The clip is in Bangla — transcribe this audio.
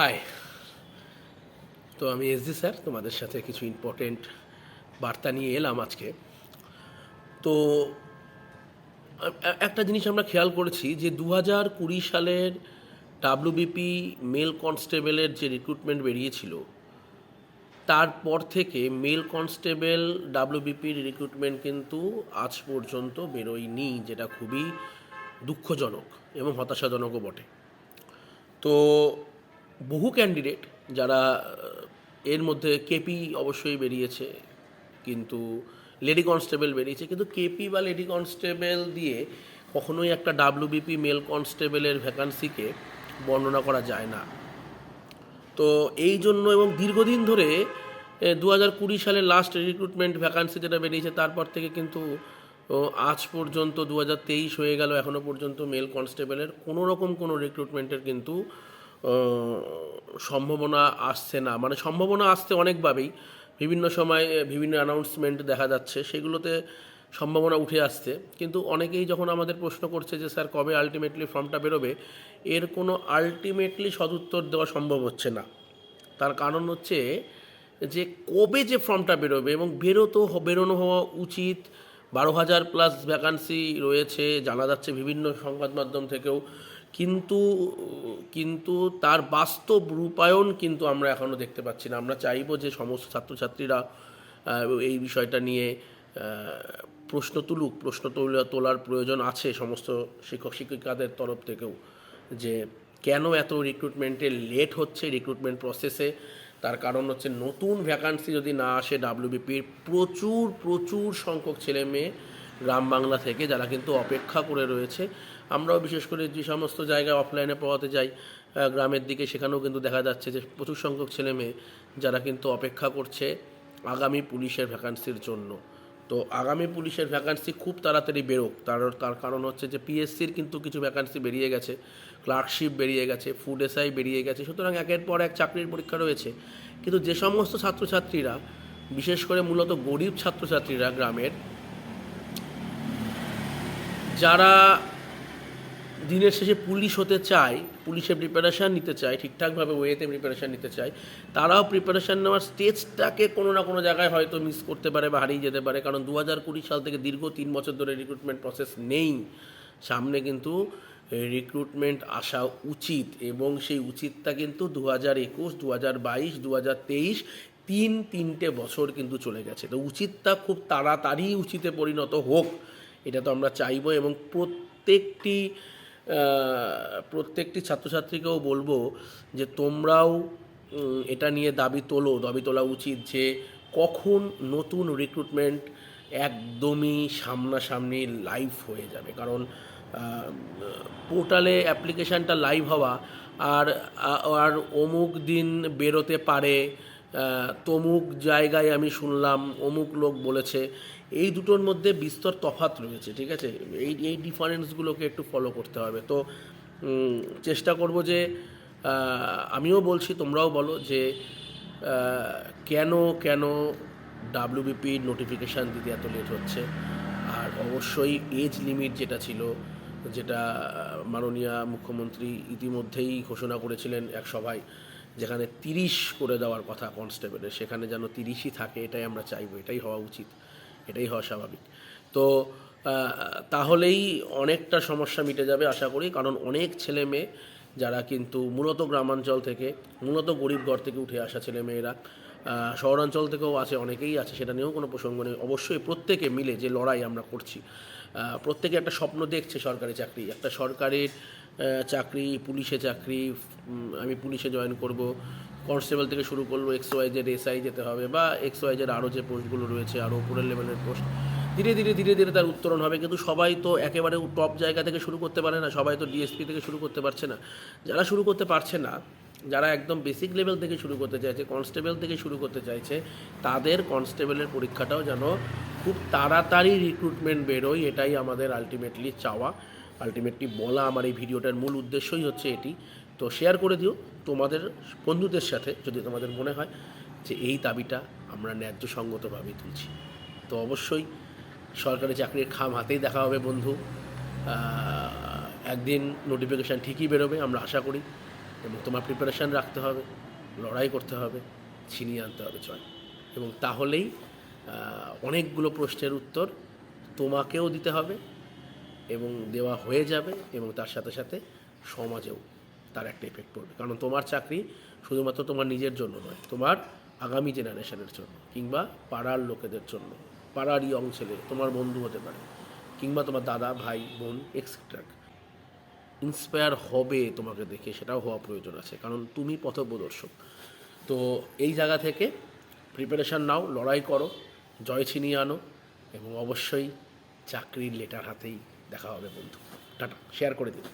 হাই তো আমি এস এসডি স্যার, তোমাদের সাথে কিছু ইম্পর্টেন্ট বার্তা নিয়ে এলাম আজকে। তো একটা জিনিস আমরা খেয়াল করেছি যে দু হাজার কুড়ি সালের ডাব্লিউবিপি মেল কনস্টেবলের যে রিক্রুটমেন্ট বেরিয়েছিল, তারপর থেকে মেল কনস্টেবল ডাব্লিউবিপির রিক্রুটমেন্ট কিন্তু আজ পর্যন্ত বেরোয়নি, যেটা খুবই দুঃখজনক এবং হতাশাজনকও বটে। তো বহু ক্যান্ডিডেট যারা এর মধ্যে কেপি অবশ্যই বেরিয়েছে, কিন্তু লেডি কনস্টেবল বেরিয়েছে। কিন্তু কেপি বা লেডি কনস্টেবল দিয়ে কখনোই একটা ডাব্লিউবিপি মেল কনস্টেবলের ভ্যাকান্সিকে বর্ণনা করা যায় না। তো এই জন্য এবং দীর্ঘদিন ধরে দু হাজার কুড়ি সালের লাস্ট রিক্রুটমেন্ট ভ্যাকান্সি যেটা বেরিয়েছে, তারপর থেকে কিন্তু আজ পর্যন্ত দু হাজার তেইশ হয়ে গেল এখনও পর্যন্ত মেল কনস্টেবলের কোনো রকম কোনো রিক্রুটমেন্টের কিন্তু সম্ভাবনা আসছে না। মানে সম্ভাবনা আসছে অনেকভাবেই। বিভিন্ন সময় বিভিন্ন অ্যানাউন্সমেন্ট দেখা যাচ্ছে, সেগুলোতে সম্ভাবনা উঠে আসছে। কিন্তু অনেকেই যখন আমাদের প্রশ্ন করছে যে, স্যার, কবে আলটিমেটলি ফর্মটা বেরোবে? এর কোনো আলটিমেটলি সদুত্তর দেওয়া সম্ভব হচ্ছে না। তার কারণ হচ্ছে যে, কবে যে ফর্মটা বেরোবে এবং বেরোতো, বেরোনো হওয়া উচিত বারো হাজার প্লাস ভ্যাকান্সি রয়েছে, জানা যাচ্ছে বিভিন্ন সংবাদ মাধ্যম থেকেও। কিন্তু কিন্তু তার বাস্তব রূপায়ণ কিন্তু আমরা এখনও দেখতে পাচ্ছি না। আমরা চাইব যে সমস্ত ছাত্রছাত্রীরা এই বিষয়টা নিয়ে প্রশ্ন তুলুক, প্রশ্ন তোলা- তোলার প্রয়োজন আছে সমস্ত শিক্ষক, শিক্ষিকাদের তরফ থেকেও যে কেন এত রিক্রুটমেন্টে লেট হচ্ছে রিক্রুটমেন্ট প্রসেসে তার কারণ হচ্ছে নতুন ভ্যাকান্সি যদি না আসে ডাব্লিউবিপির প্রচুর প্রচুর সংখ্যক ছেলে মেয়ে গ্রাম বাংলা থেকে যারা কিন্তু অপেক্ষা করে রয়েছে। আমরাও বিশেষ করে যে সমস্ত জায়গায় অফলাইনে পড়াতে যাই গ্রামের দিকে সেখানেও কিন্তু দেখা যাচ্ছে যে প্রচুর সংখ্যক ছেলে মেয়ে যারা কিন্তু অপেক্ষা করছে আগামী পুলিশের ভ্যাকান্সির জন্য। তো আগামী পুলিশের ভ্যাকান্সি খুব তাড়াতাড়ি বেরোক। তার তার কারণ হচ্ছে যে পিএসসির কিন্তু কিছু ভ্যাকান্সি বেরিয়ে গেছে ক্লার্কশিপ বেরিয়ে গেছে ফুড এসআই বেরিয়ে গেছে, সুতরাং একের পর এক চাকরির পরীক্ষা রয়েছে। কিন্তু যে সমস্ত ছাত্রছাত্রীরা, বিশেষ করে মূলত গরিব ছাত্রছাত্রীরা গ্রামের, যারা দিনের শেষে পুলিশ হতে চায় পুলিশে প্রিপারেশান নিতে চায়, ঠিকঠাকভাবে ওয়েতে প্রিপারেশান নিতে চায়, তারাও প্রিপারেশান নেওয়ার স্টেজটাকে কোনো না কোনো জায়গায় হয়তো মিস করতে পারে বা হারিয়ে যেতে পারে। কারণ দু হাজার কুড়ি সাল থেকে দীর্ঘ তিন বছর ধরে রিক্রুটমেন্ট প্রসেস নেই। সামনে কিন্তু রিক্রুটমেন্ট আসা উচিত এবং সেই উচিতটা কিন্তু দু হাজার একুশ দু হাজার বাইশ দু হাজার তেইশ তিন তিনটে বছর কিন্তু চলে গেছে। তো উচিতটা খুব তাড়াতাড়ি উচিতে পরিণত হোক, এটা তো আমরা চাইব এবং প্রত্যেকটি প্রত্যেকটি ছাত্রছাত্রীকেও বলব যে তোমরাও এটা নিয়ে দাবি তোলো, দাবি তোলা উচিত যে কখন নতুন রিক্রুটমেন্ট একদমই সামনাসামনি লাইভ হয়ে যাবে। কারণ পোর্টালে অ্যাপ্লিকেশানটা লাইভ হওয়া আর আর অমুক দিন বেরোতে পারে তমুক জায়গায় আমি শুনলাম, অমুক লোক বলেছে এই দুটোর মধ্যে বিস্তর তফাৎ রয়েছে, ঠিক আছে? এই এই ডিফারেন্সগুলোকে একটু ফলো করতে হবে। তো চেষ্টা করব যে আমিও বলছি, তোমরাও বলো যে কেন কেন ডাব্লিউবিপি নোটিফিকেশান দিতে এত লেট হচ্ছে? আর অবশ্যই এজ লিমিট যেটা ছিল, যেটা মাননীয় মুখ্যমন্ত্রী ইতিমধ্যেই ঘোষণা করেছিলেন এক সভায়, যেখানে তিরিশ করে দেওয়ার কথা কনস্টেবলের সেখানে যেন তিরিশই থাকে, এটাই আমরা চাইব, এটাই হওয়া উচিত। এটাই হওয়া স্বাভাবিক। তো তাহলেই অনেকটা সমস্যা মিটে যাবে আশা করি, কারণ অনেক ছেলে মেয়ে যারা কিন্তু মূলত গ্রামাঞ্চল থেকে, মূলত গরিব ঘর থেকে উঠে আসা ছেলে মেয়েরা শহরাঞ্চল থেকেও আছে, অনেকেই আছে, সেটা নিয়েও কোনো প্রসঙ্গ নেই। অবশ্যই প্রত্যেকে মিলে যে লড়াই আমরা করছি প্রত্যেকে একটা স্বপ্ন দেখছে সরকারি চাকরি, একটা সরকারের চাকরি, পুলিশে চাকরি আমি পুলিশে জয়েন করব। কনস্টেবল থেকে শুরু করল এক্স ওয়াই এসআই যেতে হবে বা এক্স ওয়াই আরও যে পোস্টগুলো রয়েছে আরও উপরের লেভেলের পোস্ট ধীরে ধীরে ধীরে ধীরে তার উত্তরণ হবে। কিন্তু সবাই তো একেবারে টপ জায়গা থেকে শুরু করতে পারে না, সবাই তো ডিএসপি থেকে শুরু করতে পারছে না। যারা শুরু করতে পারছে না, যারা একদম বেসিক লেভেল থেকে শুরু করতে চাইছে কনস্টেবল থেকে শুরু করতে চাইছে, তাদের কনস্টেবলের পরীক্ষাটাও যেন খুব তাড়াতাড়ি রিক্রুটমেন্ট বেরোয়, এটাই আমাদের আলটিমেটলি চাওয়া। আলটিমেটলি বলা আমার এই ভিডিওটার মূল উদ্দেশ্যই হচ্ছে এটি। তো শেয়ার করে দিও তোমাদের বন্ধুদের সাথে, যদি তোমাদের মনে হয় যে এই দাবিটা আমরা ন্যায্য সঙ্গতভাবেই তুলছি। তো অবশ্যই সরকারি চাকরির খাম হাতেই দেখা হবে বন্ধু। একদিন নোটিফিকেশান ঠিকই বেরোবে, আমরা আশা করি। এবং তোমার প্রিপারেশান রাখতে হবে, লড়াই করতে হবে, ছিনিয়ে আনতে হবে, জয়। এবং তাহলেই অনেকগুলো প্রশ্নের উত্তর তোমাকেও দিতে হবে এবং দেওয়া হয়ে যাবে এবং তার সাথে সাথে সমাজেও তার একটা এফেক্ট পড়বে। কারণ তোমার চাকরি শুধুমাত্র তোমার নিজের জন্য নয়, তোমার আগামী জেনারেশনের জন্য কিংবা পাড়ার লোকেদের জন্য, পাড়ার ইয়ং ছেলে, তোমার বন্ধু হতে পারে, কিংবা তোমার দাদা, ভাই, বোন এক্সেট্রা ইন্সপায়ার হবে তোমাকে দেখে, সেটাও হওয়া প্রয়োজন আছে, কারণ তুমি পথপ্রদর্শক। তো এই জায়গা থেকে প্রিপারেশান নাও, লড়াই করো, জয় ছিনিয়ে আনো এবং অবশ্যই চাকরির লেটার হাতেই দেখা হবে বন্ধু। টাটা শেয়ার করে দিন।